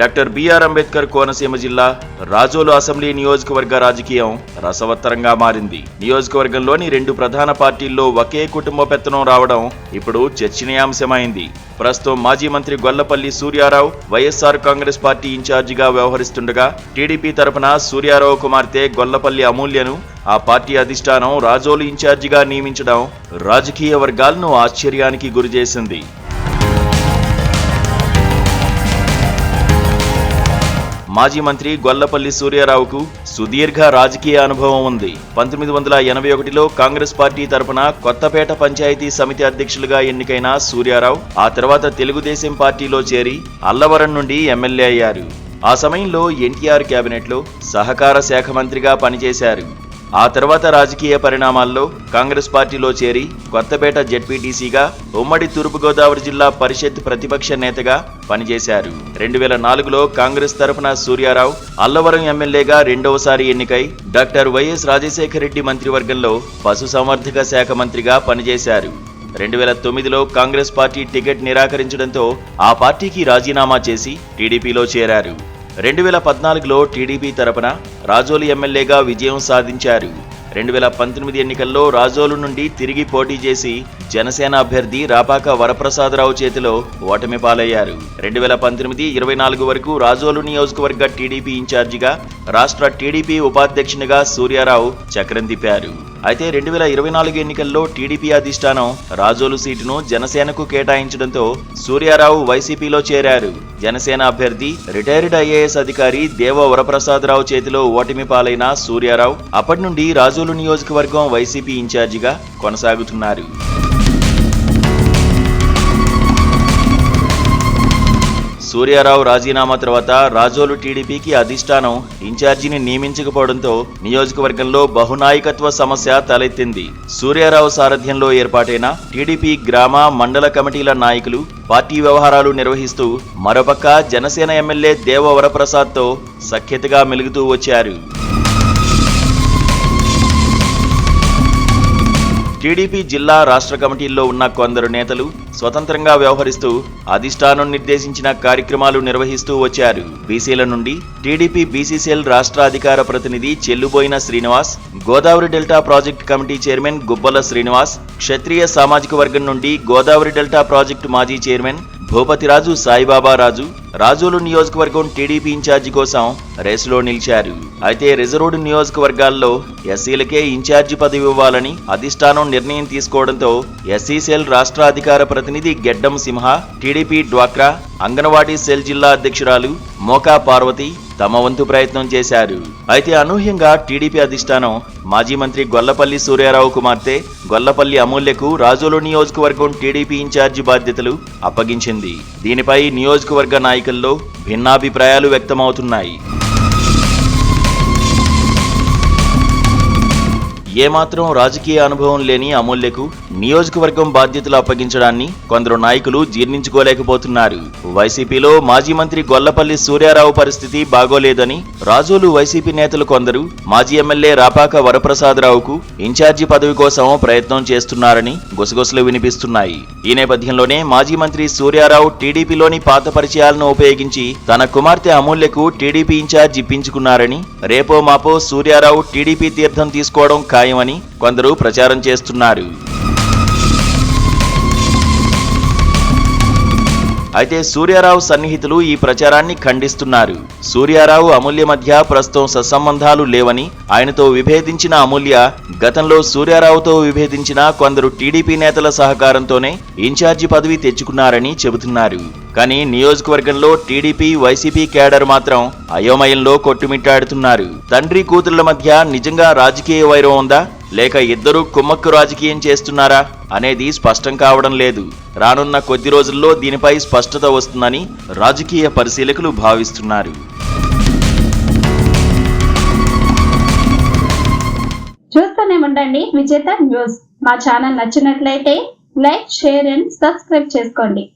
Doctor BR Ambedkar Konaseema జిల్లా Razole assembly నియోజకవర్గ రాజకీయం రసవత్తరంగా మారింది. నియోజకవర్గంలోని రెండు ప్రధాన పార్టీల్లో ఒకే కుటుంబ పెత్తనం రావడం ఇప్పుడు చర్చనీయాంశమైంది. ప్రస్తుతం మాజీ మంత్రి Gollapalli Suryarao YSR Congress party ఇన్ఛార్జిగా వ్యవహరిస్తుండగా టీడీపీ తరపున సూర్యారావు కుమార్తె గొల్లపల్లి అమూల్యను ఆ పార్టీ అధిష్టానం రాజోలు ఇన్ఛార్జిగా నియమించడం రాజకీయ వర్గాలను ఆశ్చర్యానికి గురిచేసింది. మాజీ మంత్రి గొల్లపల్లి సూర్యారావుకు సుదీర్ఘ రాజకీయ అనుభవం ఉంది. పంతొమ్మిది వందల ఎనభై ఒకటిలో కాంగ్రెస్ పార్టీ తరపున కొత్తపేట పంచాయతీ సమితి అధ్యక్షులుగా ఎన్నికైన సూర్యారావు ఆ తర్వాత తెలుగుదేశం పార్టీలో చేరి అల్లవరం నుండి ఎమ్మెల్యే అయ్యారు. ఆ సమయంలో ఎన్టీఆర్ కేబినెట్లో సహకార శాఖ మంత్రిగా పనిచేశారు. ఆ తర్వాత రాజకీయ పరిణామాల్లో కాంగ్రెస్ పార్టీలో చేరి కొత్తపేట జెడ్పీటీసీగా ఉమ్మడి తూర్పుగోదావరి జిల్లా పరిషత్ ప్రతిపక్ష నేతగా పనిచేశారు. రెండు వేల నాలుగులో కాంగ్రెస్ తరఫున సూర్యారావు అల్లవరం ఎమ్మెల్యేగా రెండవసారి ఎన్నికై డాక్టర్ వైఎస్ రాజశేఖర రెడ్డి మంత్రివర్గంలో పశుసంవర్ధక శాఖ మంత్రిగా పనిచేశారు. రెండు వేల తొమ్మిదిలో కాంగ్రెస్ పార్టీ టికెట్ నిరాకరించడంతో ఆ పార్టీకి రాజీనామా చేసి టీడీపీలో చేరారు. రెండు వేల పద్నాలుగులో టీడీపీ తరపున రాజోలు ఎమ్మెల్యేగా విజయం సాధించారు. రెండు వేల పంతొమ్మిది ఎన్నికల్లో రాజోలు నుండి తిరిగి పోటీ చేసి జనసేన అభ్యర్థి రాపాక వరప్రసాదరావు చేతిలో ఓటమి పాలయ్యారు. రెండు వేల పంతొమ్మిది ఇరవై నాలుగు వరకు రాజోలు నియోజకవర్గ టీడీపీ ఇన్ఛార్జిగా రాష్ట్ర టీడీపీ ఉపాధ్యక్షునిగా సూర్యారావు చక్రం తిప్పారు. అయితే రెండు వేల ఇరవై నాలుగు ఎన్నికల్లో టీడీపీ అధిష్టానం రాజోలు సీటును జనసేనకు కేటాయించడంతో సూర్యారావు వైసీపీలో చేరారు. జనసేన అభ్యర్థి రిటైర్డ్ ఐఏఎస్ అధికారి దేవ వరప్రసాదరావు చేతిలో ఓటమి పాలైన సూర్యారావు అప్పటి నుండి రాజోలు నియోజకవర్గం వైసీపీ ఇన్ఛార్జిగా కొనసాగుతున్నారు. సూర్యారావు రాజీనామా తర్వాత రాజోలు టీడీపీకి అధిష్టానం ఇన్ఛార్జిని నియమించకపోవడంతో నియోజకవర్గంలో బహునాయకత్వ సమస్య తలెత్తింది. సూర్యారావు సారథ్యంలో ఏర్పాటైన టీడీపీ గ్రామ మండల కమిటీల నాయకులు పార్టీ వ్యవహారాలు నిర్వహిస్తూ మరోపక్క జనసేన ఎమ్మెల్యే దేవ వరప్రసాద్తో సఖ్యతగా మెలుగుతూ వచ్చారు. టీడీపీ జిల్లా రాష్ట్ర కమిటీల్లో ఉన్న కొందరు నేతలు స్వతంత్రంగా వ్యవహరిస్తూ అధిష్టానం నిర్దేశించిన కార్యక్రమాలు నిర్వహిస్తూ వచ్చారు. బీసీల నుండి టీడీపీ బీసీసీఎల్ రాష్ట్ర అధికార ప్రతినిధి Chelluboina Srinivas Godavari delta project committee chairman Gubbala Srinivas క్షత్రియ సామాజిక వర్గం నుండి గోదావరి డెల్టా ప్రాజెక్టు మాజీ చైర్మన్ భూపతిరాజు సాయిబాబా రాజు రాజోలు నియోజకవర్గం టీడీపీ ఇన్ఛార్జి కోసం రేసులో నిలిచారు. అయితే రిజర్వ్డ్ నియోజకవర్గాల్లో ఎస్సీలకే ఇన్ఛార్జి పదవి ఇవ్వాలని అధిష్టానం నిర్ణయం తీసుకోవడంతో ఎస్సీ సెల్ రాష్ట్ర అధికార ప్రతినిధి గెడ్డం సింహ టీడీపీ డ్వాక్రా అంగన్వాడీ సెల్ జిల్లా అధ్యక్షురాలు మోకా పార్వతి తమ వంతు ప్రయత్నం చేశారు. అయితే అనూహ్యంగా టీడీపీ అధిష్టానం మాజీ మంత్రి గొల్లపల్లి సూర్యారావు కుమార్తె గొల్లపల్లి అమూల్యకు రాజోలు నియోజకవర్గం టీడీపీ ఇన్ఛార్జి బాధ్యతలు అప్పగించింది. దీనిపై నియోజకవర్గ నాయకుల్లో భిన్నాభిప్రాయాలు వ్యక్తమవుతున్నాయి. ఏమాత్రం రాజకీయ అనుభవం లేని అమూల్యకు నియోజకవర్గం బాధ్యతలు అప్పగించడాన్ని కొందరు నాయకులు జీర్ణించుకోలేకపోతున్నారు. వైసీపీలో మాజీ మంత్రి గొల్లపల్లి సూర్యారావు పరిస్థితి బాగోలేదని రాజోలు వైసీపీ నేతలు కొందరు మాజీ ఎమ్మెల్యే రాపాక వరప్రసాదరావుకు ఇన్ఛార్జి పదవి కోసం ప్రయత్నం చేస్తున్నారని గుసగుసలు వినిపిస్తున్నాయి. ఈ నేపథ్యంలోనే మాజీ మంత్రి సూర్యారావు టీడీపీలోని పాత పరిచయాలను ఉపయోగించి తన కుమార్తె అమూల్యకు టీడీపీ ఇన్ఛార్జ్ ఇప్పించుకున్నారని రేపో మాపో సూర్యారావు టీడీపీ తీర్థం తీసుకోవడం ఖాయమని కొందరు ప్రచారం చేస్తున్నారు. అయితే సూర్యారావు సన్నిహితులు ఈ ప్రచారాన్ని ఖండిస్తున్నారు. సూర్యారావు అమూల్య మధ్య ప్రస్తుతం సత్సంబంధాలు లేవని ఆయనతో విభేదించిన అమూల్య గతంలో సూర్యారావుతో విభేదించిన కొందరు టీడీపీ నేతల సహకారంతోనే ఇన్ఛార్జి పదవి తెచ్చుకున్నారని చెబుతున్నారు. కానీ నియోజకవర్గంలో టీడీపీ వైసీపీ కేడర్ మాత్రం అయోమయంలో కొట్టుమిట్టాడుతున్నారు. తండ్రి కూతుళ్ళ మధ్య నిజంగా రాజకీయ వైరం ఉందా? లేక ఇద్దరు కుమ్మక్కు రాజకీయం చేస్తున్నారా? అనేది స్పష్టం కావడం లేదు. రానున్న కొద్ది రోజుల్లో దీనిపై స్పష్టత వస్తుందని రాజకీయ పరిశీలకులు భావిస్తున్నారు. చూస్తూనే ఉండండి విజేత న్యూస్. మా ఛానల్ నచ్చినట్లయితే లైక్ షేర్ అండ్ సబ్స్క్రైబ్ చేసుకోండి.